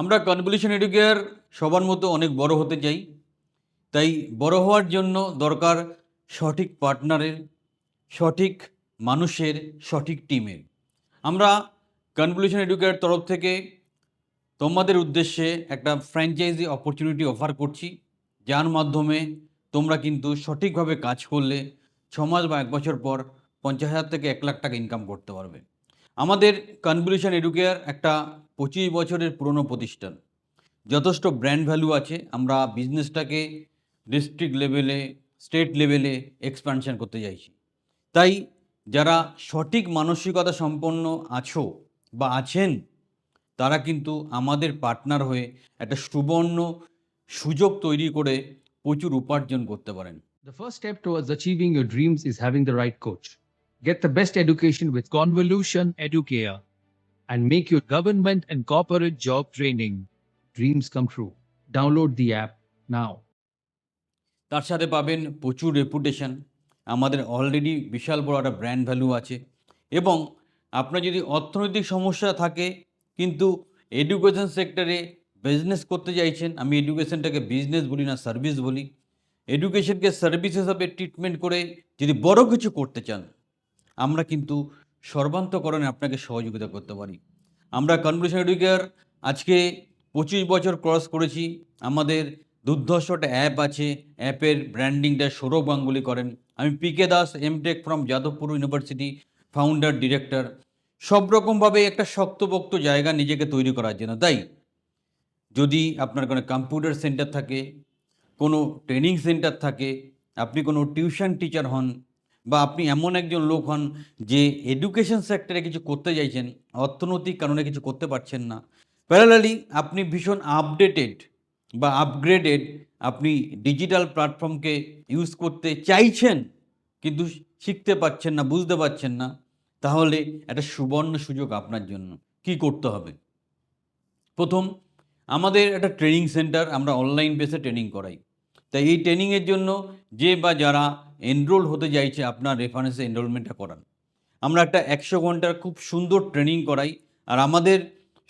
আমরা convolution educare সবার মতো অনেক বড় হতে চাই। তাই বড় হওয়ার জন্য দরকার সঠিক পার্টনারের সঠিক মানুষের, সঠিক টিমের আমরা কনভলিউশন এডুকেয়ার তরফ থেকে তোমাদের উদ্দেশ্যে একটা ফ্র্যাঞ্চাইজি অপরচুনিটি অফার করছি, যার মাধ্যমে তোমরা কিন্তু সঠিকভাবে কাজ করলে ছ মাস বা এক বছর পর পঞ্চাশ হাজার থেকে এক লাখ টাকা ইনকাম করতে পারবে। আমাদের কনভলিউশন এডুকেয়ার একটা পঁচিশ বছরের পুরনো প্রতিষ্ঠান। যথেষ্ট ব্র্যান্ড ভ্যালু আছে, আমরা বিজনেসটাকে ডিস্ট্রিক্ট লেভেলে স্টেট লেভেলে এক্সপানশন করতে চাইছি। তাই যারা সঠিক মানসিকতা সম্পন্ন আছো বা আছেন, তারা কিন্তু আমাদের পার্টনার হয়ে একটা সুবর্ণ সুযোগ তৈরি করে প্রচুর উপার্জন করতে পারেন। The first step towards achieving your dreams is having the right coach. Get the best education with Convolution Educare and make your government and corporate job training dreams come true. Download the app now. তার সাথে পাবেন প্রচুর reputation আমাদের already বিশাল বড় একটা brand value আছে এবং আপনার যদি অর্থনৈতিক সমস্যা থাকে, কিন্তু এডুকেশন সেক্টরে বিজনেস করতে চাইছেন, আমি এডুকেশনটাকে বিজনেস বলি না সার্ভিস বলি এডুকেশনকে সার্ভিস হিসাবে ট্রিটমেন্ট করে যদি বড় কিছু করতে চান আমরা কিন্তু সর্বান্তকরণে আপনাকে সহযোগিতা করতে পারি। আমরা কনভলিউশন এডুকেয়ার আজকে পঁচিশ বছর ক্রস করেছি। আমাদের দুর্ধর্ষটা অ্যাপ আছে। অ্যাপের ব্র্যান্ডিংটা সৌরভ গাঙ্গুলি করেন। আমি PK Das, MTech from Jadavpur university, founder, director. সব রকমভাবে একটা শক্তপোক্ত জায়গা নিজেকে তৈরি করার জন্য। তাই যদি আপনার কোনো কম্পিউটার সেন্টার থাকে, কোনো ট্রেনিং সেন্টার থাকে, আপনি কোনো টিউশন টিচার হন বা আপনি এমন একজন লোক হন যে এডুকেশন সেক্টরে কিছু করতে চাইছেন, অর্থনৈতিক কারণে কিছু করতে পারছেন না। প্যারালালি আপনি ভীষণ আপডেটেড বা আপগ্রেডেড আপনি ডিজিটাল প্ল্যাটফর্মকে ইউজ করতে চাইছেন, কিন্তু শিখতে পারছেন না, বুঝতে পারছেন না, তাহলে একটা সুবর্ণ সুযোগ আপনার জন্য। কি করতে হবে? প্রথম, আমাদের একটা ট্রেনিং সেন্টার আমরা অনলাইন বেসে ট্রেনিং করাই। তাই এই ট্রেনিংয়ের জন্য যে বা যারা এনরোল হতে চাইছে, আপনার রেফারেন্সে এনরোলমেন্টটা করান। আমরা একটা একশো ঘণ্টার খুব সুন্দর ট্রেনিং করাই। আর আমাদের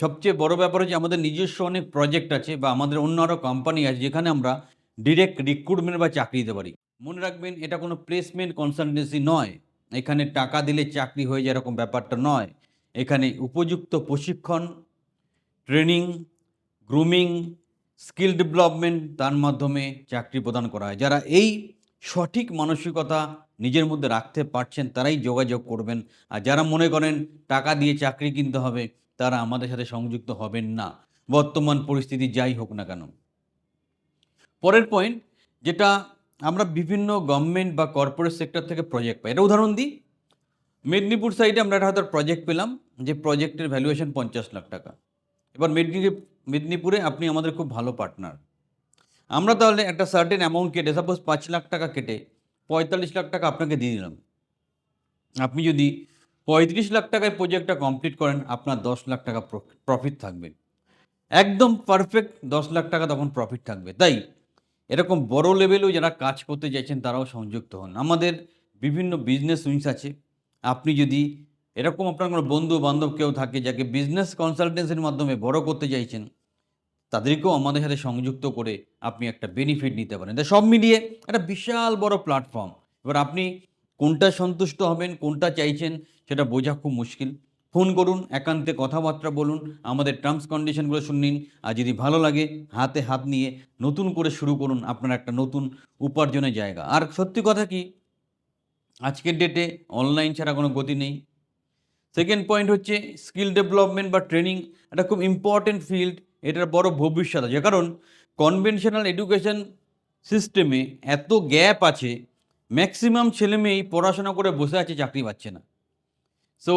সবচেয়ে বড় ব্যাপার হচ্ছে আমাদের নিজস্ব অনেক প্রজেক্ট আছে বা আমাদের অন্য আরও কোম্পানি আছে যেখানে আমরা ডিরেক্ট রিক্রুটমেন্ট বা চাকরি দিতে পারি। মনে রাখবেন, এটা কোনো প্লেসমেন্ট কনসালটেন্সি নয়। এখানে টাকা দিলে চাকরি হয়ে যায় এরকম ব্যাপারটা নয়। এখানে উপযুক্ত প্রশিক্ষণ ট্রেনিং গ্রুমিং স্কিল ডেভেলপমেন্ট তার মাধ্যমে চাকরি প্রদান করা হয়। যারা এই সঠিক মানসিকতা নিজের মধ্যে রাখতে পারছেন, তারাই যোগাযোগ করবেন। আর যারা মনে করেন টাকা দিয়ে চাকরি কিনতে হবে, তারা আমাদের সাথে সংযুক্ত হবেন না। বর্তমান পরিস্থিতি যাই হোক না কেন। পরের পয়েন্ট যেটা আমরা বিভিন্ন গভর্নমেন্ট বা কর্পোরেট সেক্টর থেকে প্রজেক্ট পাই। এটা উদাহরণ দিই। মেদিনীপুর সাইডে আমরা একটা হয়তো প্রজেক্ট পেলাম, যে প্রজেক্টের ভ্যালুয়েশন পঞ্চাশ লাখ টাকা। এবার মেদিনী মেদিনীপুরে আপনি আমাদের খুব ভালো পার্টনার আমরা তাহলে একটা সার্টেন অ্যামাউন্ট কেটে সাপোজ পাঁচ লাখ টাকা কেটে, পঁয়তাল্লিশ লাখ টাকা আপনাকে দিয়ে দিলাম। আপনি যদি পঁয়ত্রিশ লাখ টাকায় প্রজেক্টটা কমপ্লিট করেন, আপনার দশ লাখ টাকা প্রফিট থাকবে। একদম পারফেক্ট দশ লাখ টাকা তখন প্রফিট থাকবে। তাই এরকম বড় লেভেলেও যারা কাজ করতে চাইছেন, তারাও সংযুক্ত হন। আমাদের বিভিন্ন বিজনেস উইংস আছে। আপনি যদি এরকম আপনার কোনো বন্ধু বান্ধব কেউ থাকে, যাকে বিজনেস কনসালটেন্সির মাধ্যমে বড় করতে চাইছেন তাদেরকেও আমাদের সাথে সংযুক্ত করে আপনি একটা বেনিফিট নিতে পারেন। তাই সব মিলিয়ে একটা বিশাল বড় প্ল্যাটফর্ম এবার আপনি কোনটা সন্তুষ্ট হবেন, কোনটা চাইছেন, সেটা বোঝা খুব মুশকিল। ফোন করুন, একান্তে কথাবার্তা বলুন, আমাদের টার্মস কন্ডিশনগুলো শুনে শুনিন আর যদি ভালো লাগে, হাতে হাত নিয়ে নতুন করে শুরু করুন আপনার একটা নতুন উপার্জনের জায়গা। আর সত্যি কথা কি, আজকের ডেটে অনলাইন ছাড়া কোনো গতি নেই। সেকেন্ড পয়েন্ট হচ্ছে স্কিল ডেভেলপমেন্ট বা ট্রেনিং এটা খুব ইম্পর্টেন্ট ফিল্ড এটার বড় ভবিষ্যৎ আছে। কারণ কনভেনশনাল এডুকেশন সিস্টেমে এত গ্যাপ আছে ম্যাক্সিমাম ছেলে ছেলেমেয়েই পড়াশোনা করে বসে আছে, চাকরি পাচ্ছে না। সো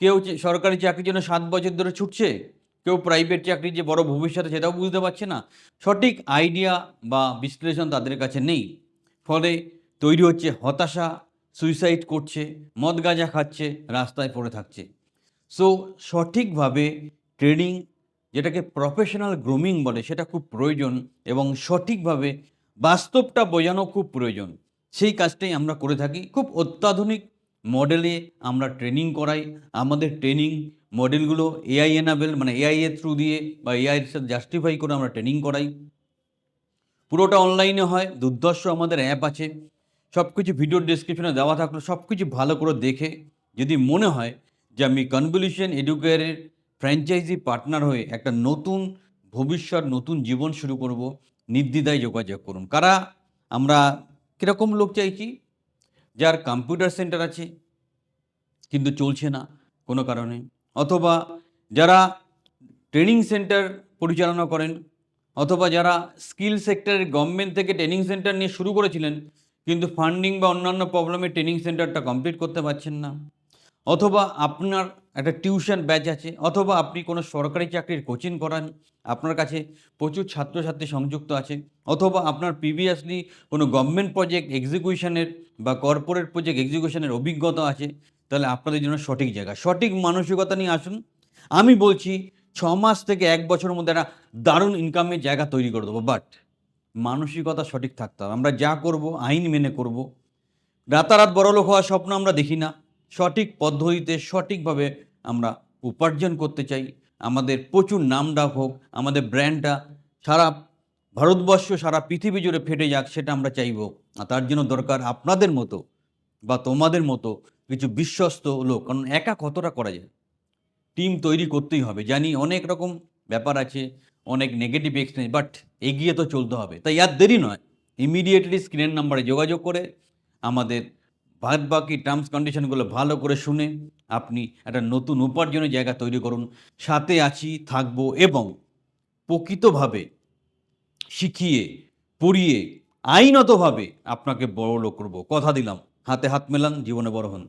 কেউ সরকারি চাকরির জন্য সাত বছর ধরে ছুটছে, কেউ প্রাইভেট চাকরির যে বড় ভবিষ্যৎ আছে সেটাও বুঝতে পারছে না। সঠিক আইডিয়া বা বিশ্লেষণ তাদের কাছে নেই। ফলে তৈরি হচ্ছে হতাশা সুইসাইড করছে, মদ গাঁজা খাচ্ছে, রাস্তায় পড়ে থাকছে। সো সঠিকভাবে ট্রেনিং যেটাকে প্রফেশনাল গ্রুমিং বলে, সেটা খুব প্রয়োজন এবং সঠিকভাবে বাস্তবটা বোঝানো খুব প্রয়োজন। সেই কাজটাই আমরা করে থাকি। খুব অত্যাধুনিক মডেলে আমরা ট্রেনিং করাই। আমাদের ট্রেনিং মডেলগুলো এআই এনাবেল মানে এআই এর থ্রু দিয়ে বা এআই এর সাথে জাস্টিফাই করে আমরা ট্রেনিং করাই। পুরোটা অনলাইনে হয় দুর্দর্শ আমাদের অ্যাপ আছে। সব কিছু ভিডিও ডিসক্রিপশনে দেওয়া থাকল সব কিছু ভালো করে দেখে। যদি মনে হয় যে আমি কনভলিউশন এডুকেয়ারের ফ্র্যাঞ্চাইজি পার্টনার হয়ে একটা নতুন ভবিষ্যৎ, নতুন জীবন শুরু করব। নির্দ্বিধায় যোগাযোগ করুন। কারা? আমরা কীরকম লোক চাইছি? যার কম্পিউটার সেন্টার আছে, কিন্তু চলছে না কোনো কারণে। অথবা যারা ট্রেনিং সেন্টার পরিচালনা করেন, অথবা যারা স্কিল সেক্টরের গভর্নমেন্ট থেকে ট্রেনিং সেন্টার নিয়ে শুরু করেছিলেন, কিন্তু ফান্ডিং বা অন্যান্য প্রবলেমে ট্রেনিং সেন্টারটা কমপ্লিট করতে পারছেন না। অথবা আপনার একটা টিউশন ব্যাচ আছে, অথবা আপনি কোনো সরকারি চাকরির কোচিং করান, আপনার কাছে প্রচুর ছাত্রছাত্রী সংযুক্ত আছে, অথবা আপনার প্রিভিয়াসলি কোনো গভর্নমেন্ট প্রজেক্ট এক্সিকিউশনের বা কর্পোরেট প্রজেক্ট এক্সিকিউশনের অভিজ্ঞতা আছে, তাহলে আপনাদের জন্য সঠিক জায়গা। সঠিক মানসিকতা নিয়ে আসুন। আমি বলছি, ছ মাস থেকে এক বছরের মধ্যে একটা দারুণ ইনকামের জায়গা তৈরি করে দেবো বাট মানসিকতা সঠিক থাকতে হবে। আমরা যা করব, আইন মেনে করব। রাতারাত বড়লোক হওয়ার স্বপ্ন আমরা দেখি না। সঠিক পদ্ধতিতে সঠিকভাবে আমরা উপার্জন করতে চাই। আমাদের প্রচুর নাম ডাক হোক, আমাদের ব্র্যান্ডটা সারা ভারতবর্ষ, সারা পৃথিবী জুড়ে ফেটে যাক, সেটা আমরা চাইব। আর তার জন্য দরকার আপনাদের মতো বা তোমাদের মতো কিছু বিশ্বস্ত লোক। কারণ একা কতটা করা যায়? টিম তৈরি করতেই হবে। জানি অনেক রকম ব্যাপার আছে, অনেক নেগেটিভ এক্সপিরিয়েন্স বাট এগিয়ে তো চলতে হবে। তাই আর দেরি নয়। ইমিডিয়েটলি স্ক্রিনের নাম্বারে যোগাযোগ করে আমাদের বাদ বাকি টার্মস কন্ডিশনগুলো ভালো করে শুনে আপনি একটা নতুন উপার্জনের জায়গা তৈরি করুন। সাথে আছি, থাকব এবং প্রকৃতভাবে শিখিয়ে, পড়িয়ে, আইনতভাবে আপনাকে বড় লোক করব। কথা দিলাম। হাতে হাত মেলান, জীবনে বড় হন।